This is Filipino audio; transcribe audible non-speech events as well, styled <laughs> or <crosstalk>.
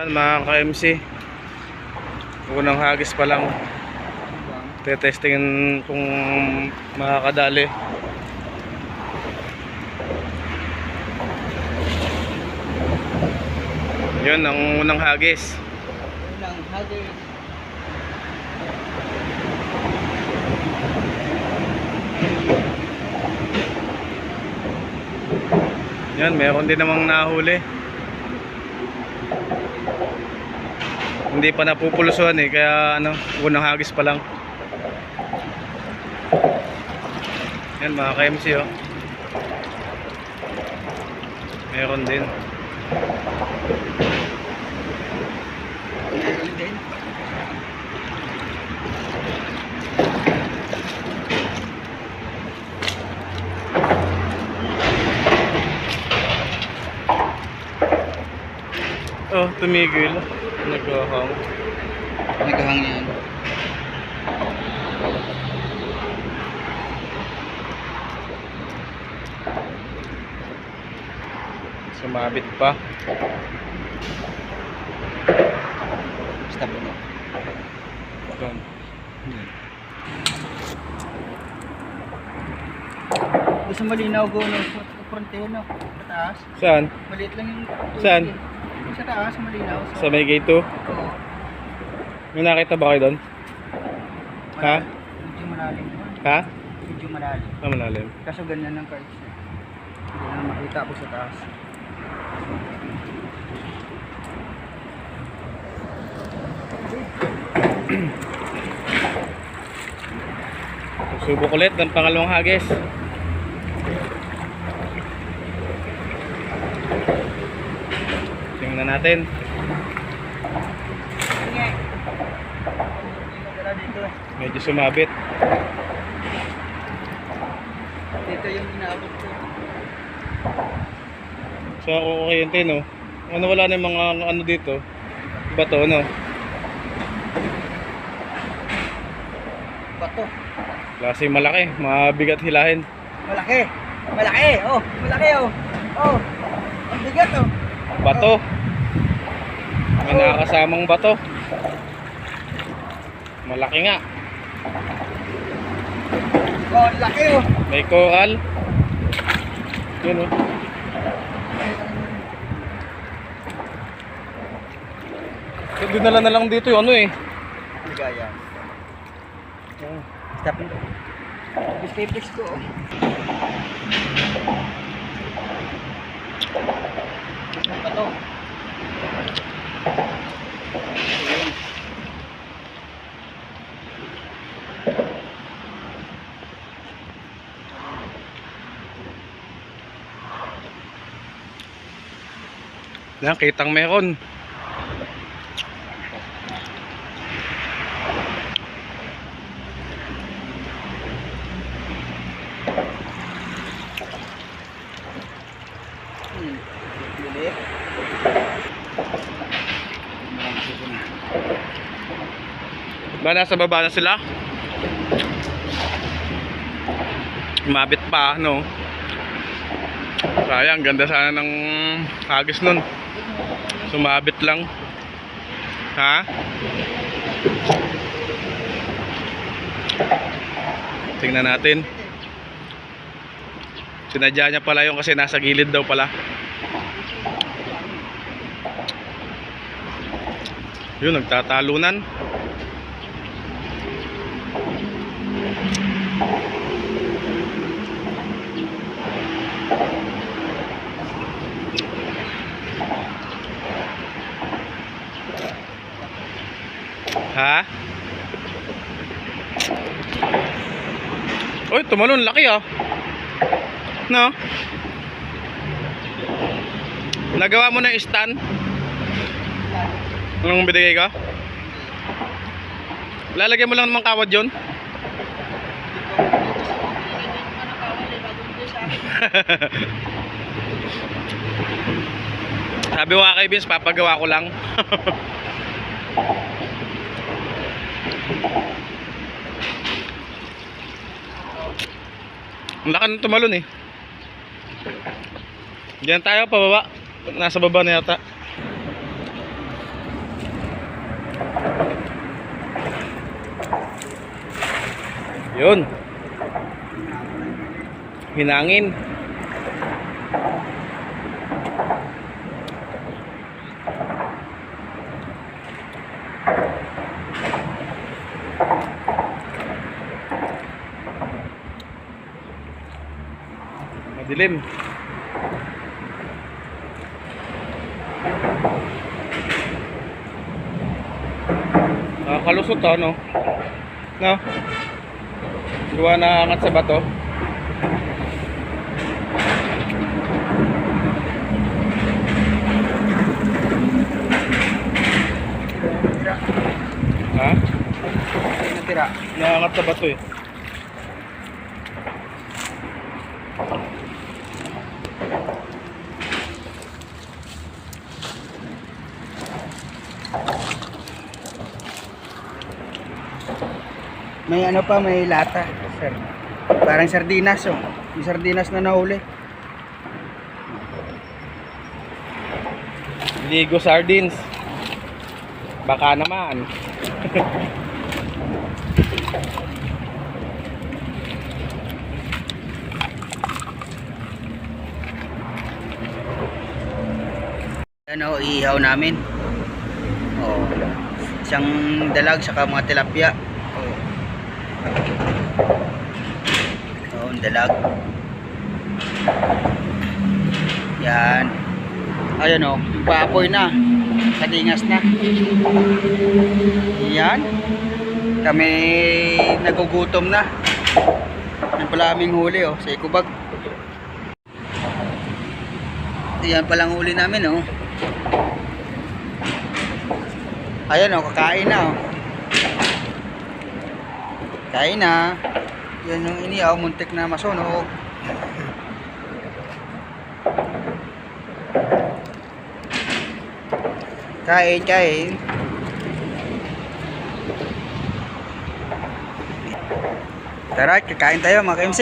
Yan mga ka-MC. Unang hagis pa lang. Tetestingin kung makakadali. Yun ang unang hagis. Unang hagis. Yan, meron din namang nahuli. Hindi pa napupulusuan eh, kaya ano, unang hagis pa lang. Yan mga ka-MC oh. Meron din. Meron din. Oh, tumigil. Naghahang. Naghahangin. Sumabit pa. Stop mo. Yan. Gusto malinaw go no sa fronte no. Sa taas. Saan? Maliit lang yung tubig Saan? Eh. Sa taas malinaw. Sa may gate 2? Oo. May nakita ba kayo doon? Ha? Medyo malalim. Ha? Medyo malalim. Ah, malalim. Kaso ganyan ang cards niya. Hindi na makita ko sa taas. Subok ulit ng pangalawang hagis. Tingnan natin. Medyo sumabit. Dito yung inaabot ko. Sa kukuryente, no? Ano wala na yung mga ano dito? Bato, no? Bato. Klase malaki, mabigat hilahin. Malaki. Malaki. Oh, malaki oh. Oh. Ang bigat oh. Bato. May nakakasamang bato. Malaki nga. Oh, laki oh. May coral. Yun, oh. Eh, dinala na lang dito yung ano eh. Ligaya. Stop mo. Staples ko oh. Bato. Ayun. Yan, kitang meron. Ba, nasa baba na sila? Mabit pa, no? Sayang, ganda sana ng hagis nun. Sumabit lang. Ha? Tingnan natin. Sinadya niya pala yung kasi nasa gilid daw pala. Yun, nagtatalunan. Ha? Uy, tumalon. Laki ah. No? Nagawa mo na stand? Anong binigay ka? Lalagyan mo lang naman kawad yun? <laughs> Sabi nga kay Vince, papagawa ko lang. <laughs> Ang laki ng tumalon eh. Diyan tayo pababa. Nasa baba na yata. Yun. Hinangin. Madilim. Nakakalusot to, no? No? Gawa na angat sa bato. Ha? Natira. Naangat sa bato eh. May ano pa, may lata. Sir. Parang sardinas, oh. May sardinas na nahuli. Ligo sardines. Baka naman. <laughs> Ano, iihaw namin. Oh. Isang dalag saka mga tilapia. Oh. Oh, dalag. Yan. Ayan oh, paapoy na. Kadingas na. Yan. Kami nagugutom na. Yan pala aming huli oh, sa ikubag. Yan palang huli namin oh. Ayan oh, kakain na oh. Kain na. Yan yung iniaw, muntik na masunog. Kain, kain. Tara, kakain tayo mga MC.